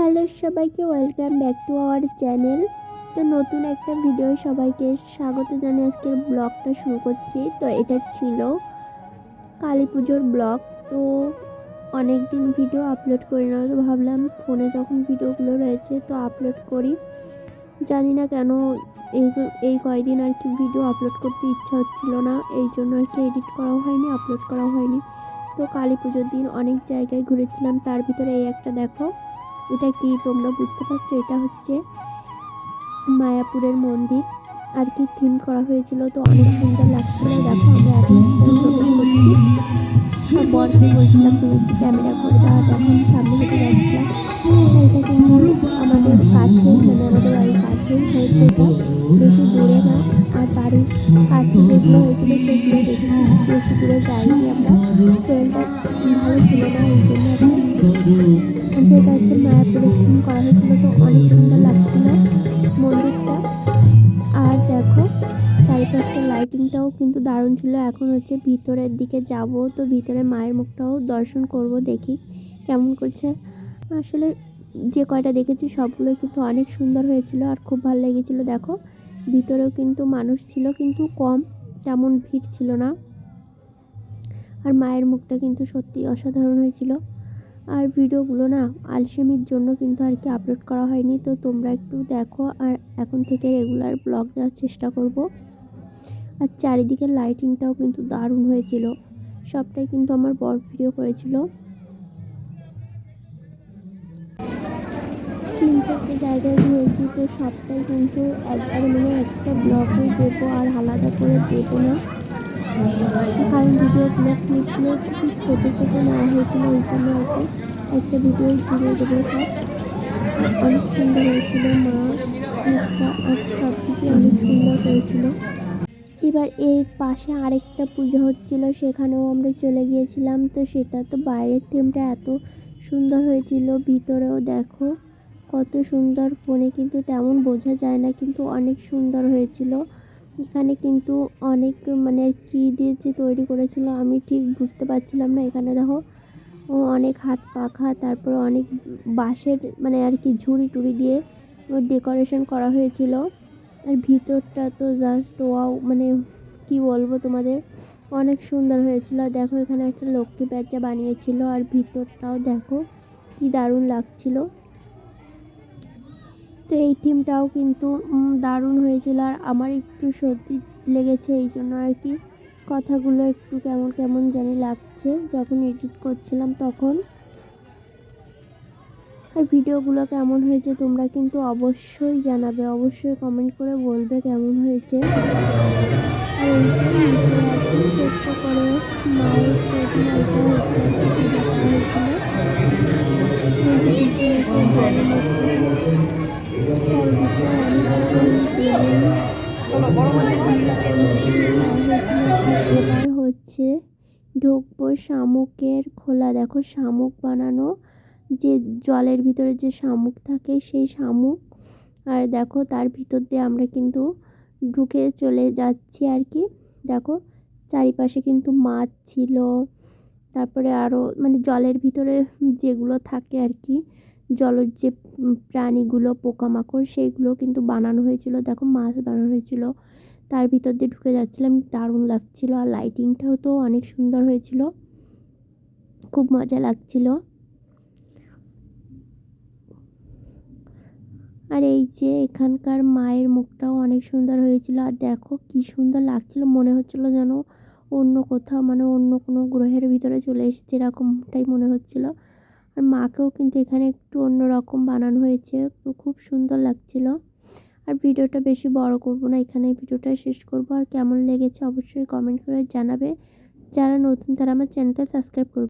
Hello সবাইকে, welcome back to our channel. তো নতুন একটা ভিডিও সবাইকে স্বাগত জানিয়ে আজকের ব্লগটা শুরু করছি। তো এটা ছিল কালী পুজোর ব্লগ। তো অনেক দিন ভিডিও আপলোড করি না, তো ভাবলাম ফোনে যখন ভিডিওগুলো রয়েছে তো আপলোড করি। জানি না কেন এই এই কয়দিন আর কি ভিডিও আপলোড করতে ইচ্ছা হচ্ছিল না, এই জন্য আর কি এডিট করাও হয়নি, আপলোড করাও হয়নি। তো কালী পুজোর দিন অনেক জায়গায় ঘুরেছিলাম, তার ভিতরে এই একটা দেখো। এটা কি তোমরা বুঝতে পারছ? এটা হচ্ছে মায়াপুরের মন্দির। আর কি থিম করা হয়েছিল তো অনেক সুন্দর লাগছিল। দেখো, আমরা বরকে বলছিলাম তুমি ক্যামেরা করে দাও সামনে হেঁটে যাচ্ছিলাম। এটা কিন্তু আমাদের কাছে মানে আমাদের বাড়ির হয়েছে এটা। বেশি দূরে না, আর বাড়ির কাছে যেগুলো হয়েছিল সেগুলো দেখেছি। বেশি দূরে যাইনি আমরা। ট্রেনটা ভালো ছিল না, এই জন্য চারিপাশটা লাইটিংটাও কিন্তু দারুণ ছিল। এখন হচ্ছে ভিতরের দিকে যাব, তো ভিতরে মায়ের মুখটাও দর্শন করব দেখি কেমন করছে। আসলে যে কয়টা দেখেছি সবগুলোই কিন্তু অনেক সুন্দর হয়েছিল আর খুব ভালো লেগেছিলো। দেখো, ভিতরেও কিন্তু মানুষ ছিল, কিন্তু কম তেমন ভিড় ছিল না। আর মায়ের মুখটা কিন্তু সত্যি অসাধারণ হয়েছিল। আর ভিডিওগুলো না আলসেমির জন্য কিন্তু আর কি আপলোড করা হয়নি, তো তোমরা একটু দেখো। আর এখন থেকে রেগুলার ব্লগ দেওয়ার চেষ্টা করব। আর চারিদিকের লাইটিংটাও কিন্তু দারুণ হয়েছিল। সবটাই কিন্তু আমার বর ভিডিও করেছিল। তিন চারটে জায়গায় ঘুরেছি, তো সবটাই কিন্তু একবার মানে একটা ব্লগে দেবো আর আলাদা করে দেবো না। কারণ ভিডিওগুলো ক্লিপগুলো খুব ছোটো ছোটো নেওয়া হয়েছিল ওই জন্য কি। একটা ভিডিও ঘুরে দেবো অনেক সুন্দর হয়েছিল মা আর সব কিছু অনেক সুন্দর হয়েছিল। এবার এর পাশে আরেকটা পুজো হচ্ছিল, সেখানেও আমরা চলে গিয়েছিলাম। তো সেটা তো বাইরের থিমটা এত সুন্দর হয়েছিল, ভিতরেও দেখো কত সুন্দর ফোনে কিন্তু তেমন বোঝা যায় না, কিন্তু অনেক সুন্দর হয়েছিল। এখানে কিন্তু অনেক মানে কী দিয়ে যে তৈরি করেছিল, আমি ঠিক বুঝতে পারছিলাম না। এখানে দেখো ও অনেক হাত পাখা, তারপর অনেক বাঁশের মানে আর কি ঝুড়ি টুড়ি দিয়ে ডেকোরেশন করা হয়েছিল। আর ভিতরটা তো জাস্ট ওয়াও মানে কি বলব তোমাদের? অনেক সুন্দর হয়েছিল। দেখো এখানে একটা লক্ষ্মী প্যাঁচা বানিয়েছিল, আর ভিতরটাও দেখো কি দারুণ লাগছিল। তো এই থিমটাও কিন্তু দারুণ হয়েছিল। আর আমার একটু সত্যি লেগেছে এই জন্য আর কি। কথাগুলো একটু কেমন কেমন জানি লাগছে। যখন এডিট করছিলাম তখন আর ভিডিওগুলো কেমন হয়েছে তোমরা কিন্তু অবশ্যই জানাবে। অবশ্যই কমেন্ট করে বলবে কেমন হয়েছে। আর এবার হচ্ছে ঢুকবো শামুকের খোলা। দেখো শামুক বানানো যে জলের ভিতরে যে শামুক থাকে সেই শামুক, আর দেখো তার ভিতর দিয়ে আমরা কিন্তু ঢুকে চলে যাচ্ছি আর কি। দেখো চারিপাশে কিন্তু মাছ ছিল, তারপরে আরও মানে জলের ভিতরে যেগুলো থাকে আর কি, জলের যে প্রাণীগুলো, পোকামাকড় সেইগুলো কিন্তু বানানো হয়েছিল। দেখো মাছ বানানো হয়েছিল, তার ভিতর দিয়ে ঢুকে যাচ্ছিলাম, দারুণ লাগছিল। আর লাইটিংটাও তো অনেক সুন্দর হয়েছিল, খুব মজা লাগছিল। আর এই যে এখানকার মায়ের মুখটাও অনেক সুন্দর হয়েছিল। আর দেখো কি সুন্দর লাগছিল, মনে হচ্ছিল যেন অন্য কোথাও মানে অন্য কোনো গ্রহের ভিতরে চলে এসেছে, এরকমটাই মনে হচ্ছিল। আর মাকেও কিন্তু এখানে একটু অন্য রকম বানানো হয়েছে, তো খুব সুন্দর লাগছিল। আর ভিডিওটা বেশি বড় করব না এখানে ভিডিওটা শেষ করব। আর কেমন লেগেছে অবশ্যই কমেন্ট করে জানাবে। যারা নতুন, তারা আমার চ্যানেলটা সাবস্ক্রাইব করবে।